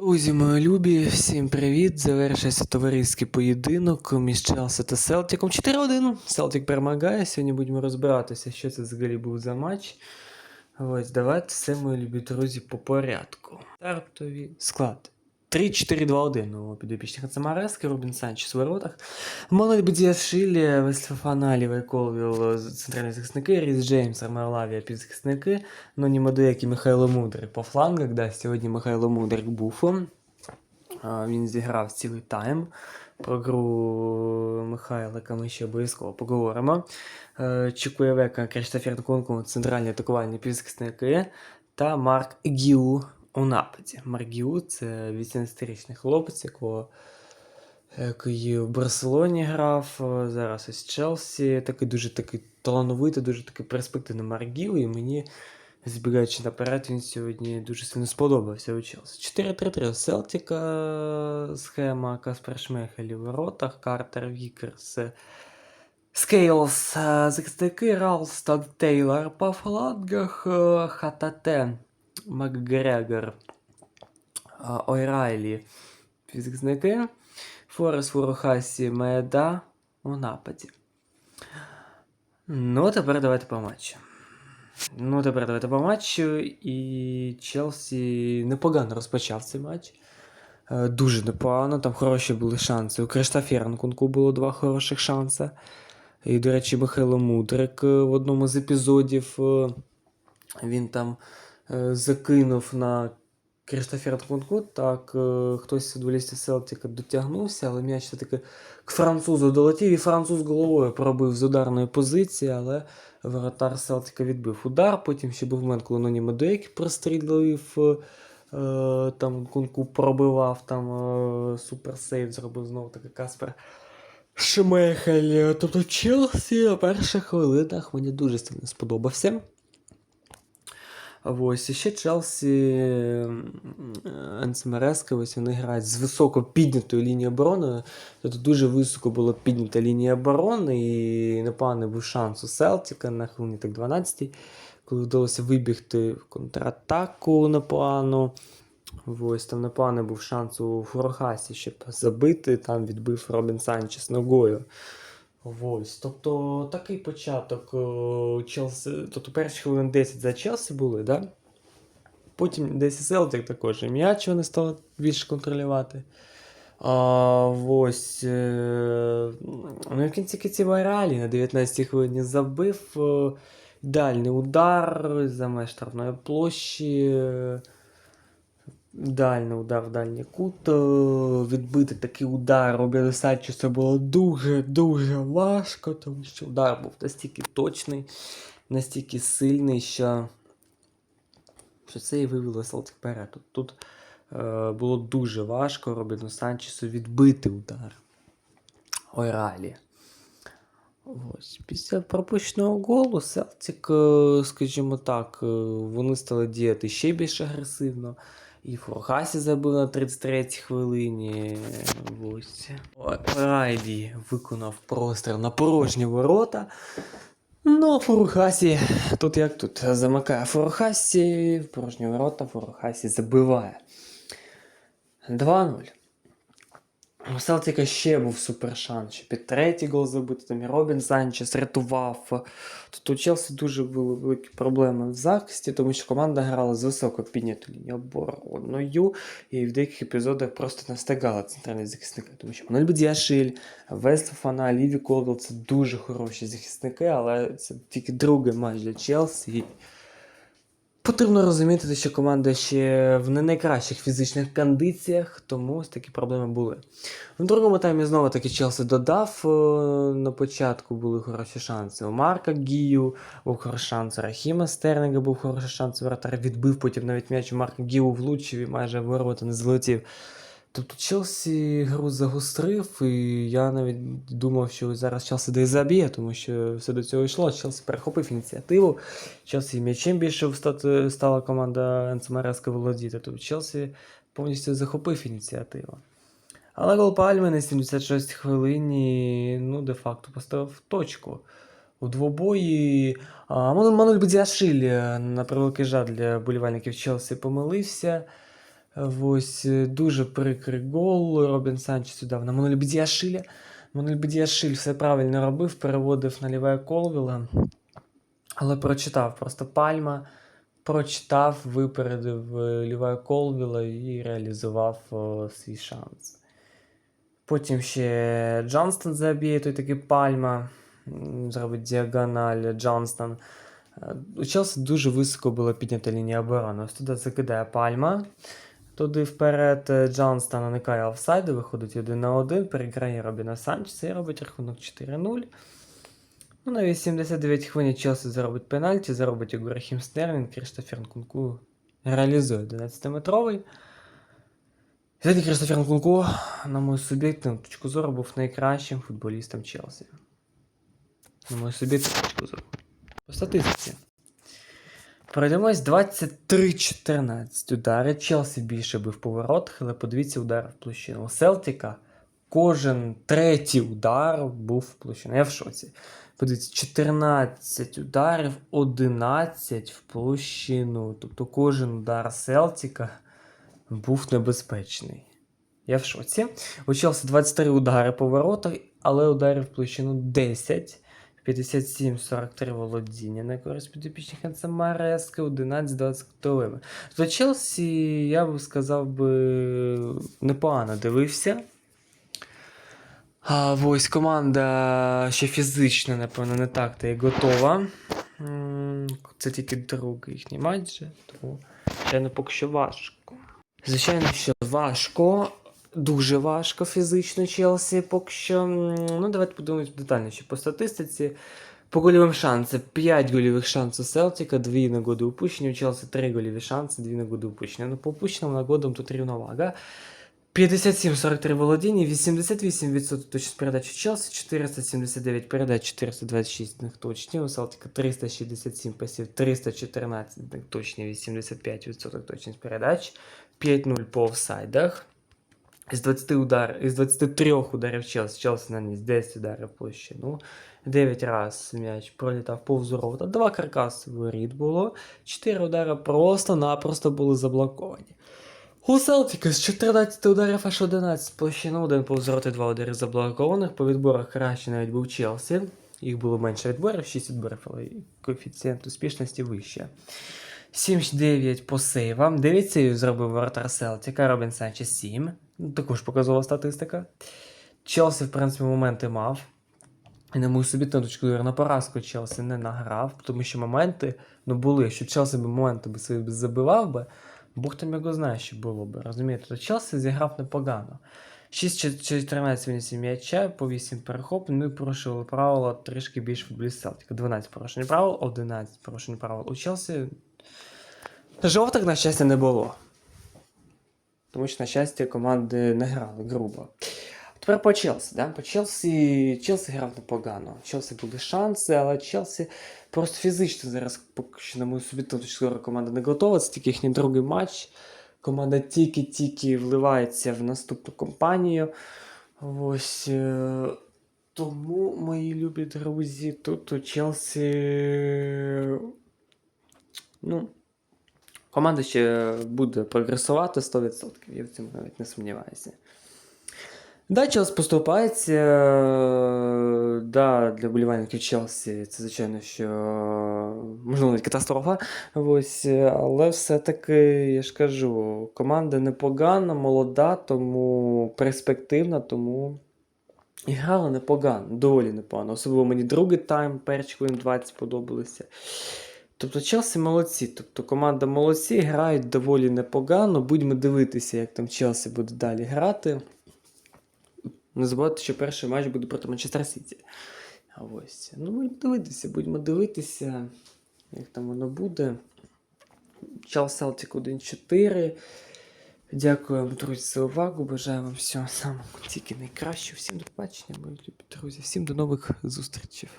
Друзі, мої любі, всім привіт! Завершився товариський поєдинок між Челсі та Селтиком. 4-1. Селтик перемагає. Сьогодні будемо розбиратися, що це взагалі був за матч. Ось, давайте все, мої любі друзі, по порядку. Стартові склад. 3-4-2-1 у підопічних Самарески, Рубін Санчес у воротах. Мануель Бедіашвілі, Вестфафана, Лівий Колвіл, центральні захисники, Ріс Джеймс, Армелавія, півзахисники, Ноні Мадуяк і Михайло Мудрик по флангах. Да, сьогодні Михайло Мудрик. А, Він зіграв цілий тайм. Про гру Михайлика ми ще обов'язково поговоримо. Е, Чукуєвека, Криштофер Конку, центральні атакувальні півзахисники та Марк Гіу у нападі. Марк Гіу це 18-річний хлопець, якого який в Барселоні грав, е, зараз ось Челсі. Такий дуже такий талановитий, дуже такий перспективний Марк Гіу, і мені Збігаючи наперед, він сьогодні дуже сильно сподобався у Челсі. 4-3-3 Селтіка схема, Каспер Шмехель у воротах, Картер Вікерс, Скейлс, е, захисники, Ралстад Тейлор по флангах, е, Хатате, Макгрегор, Ойрайлі, захисники, Форес Фурухасі, Меда у нападі. Ну, тепер давайте по матчу. Ну, тепер давайте по матчу. І Челсі непогано розпочав цей матч. Е, Дуже непогано, там хороші були шанси. У Криштафера Нкунку було два хороших шанси. І, до речі, Михайло Мудрик е, в одному з епізодів е, він там закинув на Криштафера Нкунку. Так, е, хтось з футболістів Селтіка дотягнувся, але м'яч все-таки к французу долетів, і француз головою пробив з ударної позиції, але воротар Селтика відбив удар. Потім ще був момент, коли Ноні Мадуєк прострілив, е, там Кунку пробивав, там е, суперсейв зробив знову таки Каспер. Шмехель. Тобто Челсі на перших хвилинах мені дуже сильно сподобався. Ось, і ще Челсі Енсмереска, ось вони грають з високо піднятою лінією оборони. Тобто дуже високо була піднята лінія оборони, і непоганий був шанс у Селтіка на хвилині так 12 коли вдалося вибігти в контратаку непогану. Ось там непоганий був шанс у Фурохасі, щоб забити, там відбив Робін Санчес ногою. Ось, тобто такий початок о, Челсі, тобто перші хвилин 10 за Челсі були, да? Потім десь Селтик також і м'яч вони стали більше контролювати. А, ось, е, ну в кінці кінців Айралі на 19-й хвилині забив е, ідеальний удар за меж штрафної площі. Ідеальний удар в дальній кут. е, Відбити такий удар Робіна Санчеса було дуже-дуже важко, тому що удар був настільки точний, настільки сильний, що, що це і вивело Селтик вперед. Тут, тут е, було дуже важко Робіну Санчесу відбити удар. Ойралі. Ось. Після пропущеного голу Селтик, скажімо так, е, вони стали діяти ще більш агресивно. І Фурхасі забив на 33-й хвилині. Ось. Райді виконав простір на порожні ворота. Ну, Фурухасі, тут як тут, замикає Фурухасі, в порожні ворота Фурухасі забиває. 2-0. У Селтіка ще був супер шанс, щоб і третій гол забити, там і Робін Санчес рятував. Тут у Челсі дуже були великі проблеми в захисті, тому що команда грала з високо піднятою лінією обороною, і в деяких епізодах просто не встигала центральні захисники. Тому що Манель Бедіашиль, Вестфана, Ліві Колвіл це дуже хороші захисники, але це тільки другий матч для Челсі. Потрібно розуміти, що команда ще в не найкращих фізичних кондиціях, тому ось такі проблеми були. В другому таймі знову таки Челсі додав. е, На початку були хороші шанси. У Марка Гію був хороший шанс. У Рахіма Стернінга був хороший шанс. Вратар відбив, потім навіть м'яч у Марка Гію влучив і майже вирвати не злетів. Тобто Челсі гру загострив, і я навіть думав, що зараз Челсі десь заб'є, тому що все до цього йшло. Челсі перехопив ініціативу. Челсі м'ячем більше стала команда Енцемареска володіти. Тобто Челсі повністю захопив ініціативу. Але гол Пальми на 76 хвилині, ну, де-факто поставив точку. У двобої а, Ману- Мануель Бедіашилі, на превеликий жаль для болівальників Челсі помилився. Ось е, дуже прикрий гол. Робін Санчес дав на Моноль Бдіашиля. Моноль Бдіашиль все правильно робив, переводив на ліве Колвіла. Але прочитав просто пальма. Прочитав, випередив е, Лівая Колвіла і реалізував о, свій шанс. Потім ще Джонстон заб'є, той такий пальма. Зробить діагональ Джонстон. Е, У Челсі дуже високо була піднята лінія оборони. Ось туди закидає пальма. Туди вперед е, Джонстон уникає офсайду, виходить один на один, переграє Робіна Санчеса і робить рахунок 4-0. Ну, на 89 хвилині Челсі заробить пенальті, заробить його Рахім Стерлінг, Кріштофер Нкунку реалізує 11-метровий. Сьогодні Крістофер Нкунку, на мою суб'єктивну точку зору, був найкращим футболістом Челсі. На мою суб'єктивну точку зору. По статистиці. Пройдемось 23-14 удари. Челсі більше бив по воротах, але подивіться удари в площину. У Селтіка кожен третій удар був в площину. Я в шоці. Подивіться, 14 ударів, 11 в площину. Тобто кожен удар Селтіка був небезпечний. Я в шоці. У Челсі 23 удари по воротах, але ударів в площину 10. 57-43 володіння на користь підопічних Хенса Марески, 11-20 готовими. То Челсі, я би сказав би, непогано дивився. А, ось команда ще фізично, напевно, не так та й готова. Це тільки другий їхній матч, тому звичайно, поки що важко. Звичайно, що важко. Дуже важко фізично Челсі поки що. Ну, давайте подивимось детальніше по статистиці. По гольовим шансам 5 гольових шансів у Селтіка, 2 нагоди упущені. У Челсі 3 гольові шанси, 2 нагоди упущені. Ну, по упущеним нагодам тут рівновага. 57-43 володіння, 88% точність передач у Челсі, 479 передач, 426 них точні. У Селтіка 367 пасів, 314 них точні, 85% точність передач, 5-0 по офсайдах. Із 20 удар, із 23 ударів Челсі, Челсі наніс 10 ударів площину. 9 раз м'яч пролітав повз ворота, 2 каркаси воріт було, 4 удари просто-напросто були заблоковані. У Селтіка з 14 ударів аж 11 площину, один повз ворота, 2 удари заблокованих. По відборах краще навіть був Челсі. Їх було менше відборів, 6 відборів, але коефіцієнт успішності вище. 7-9 по сейвам. 9 сейвів зробив воротар Селтіка, Робін Санчес 7. Ну, Також показова статистика. Челсі, в принципі, моменти мав. І на мою собі точку зору, на поразку Челсі не награв, тому що моменти ну, були, що Челсі би моменти би собі забивав би, Бог там його знає, що було б. Розумієте, то Челсі зіграв непогано. 6-14 винесів м'яча, по 8 перехоплень, ну і порушили правила трішки більше футболіст Селтіка. 12 порушень правил, 11 порушень правил. У Челсі жовтих, на щастя, не було. Тому що, на щастя, команди не грали грубо. Тепер по Челсі. Да? По Челсі Челсі грав непогано. Челсі були шанси, але Челсі просто фізично зараз поки що на мою зору команда не готова. Це тільки їхній другий матч. Команда тільки-тільки вливається в наступну кампанію. Ось. е, Тому, мої любі друзі, тут у Челсі. Ну, команда ще буде прогресувати 100%. Я в цьому навіть не сумніваюся. Да, Челсі поступається. Да, для болівальників Челсі це, звичайно, що можливо навіть катастрофа. Ось, але все-таки, я ж кажу, команда непогана, молода, тому перспективна, тому і грала непогано, доволі непогано. Особливо мені другий тайм, перші хвилин 20 сподобалися. Тобто Челсі молодці. Тобто команда молодці, грають доволі непогано. Будьмо дивитися, як там Челсі буде далі грати. Не забувайте, що перший матч буде проти Манчестер Сіті. Ось. Ну, будемо дивитися, будемо дивитися, як там воно буде. Чел Селтик 1-4. Дякую вам, друзі, за увагу. Бажаю вам всього самого тільки найкращого. Всім до побачення, мої любі друзі. Всім до нових зустрічей.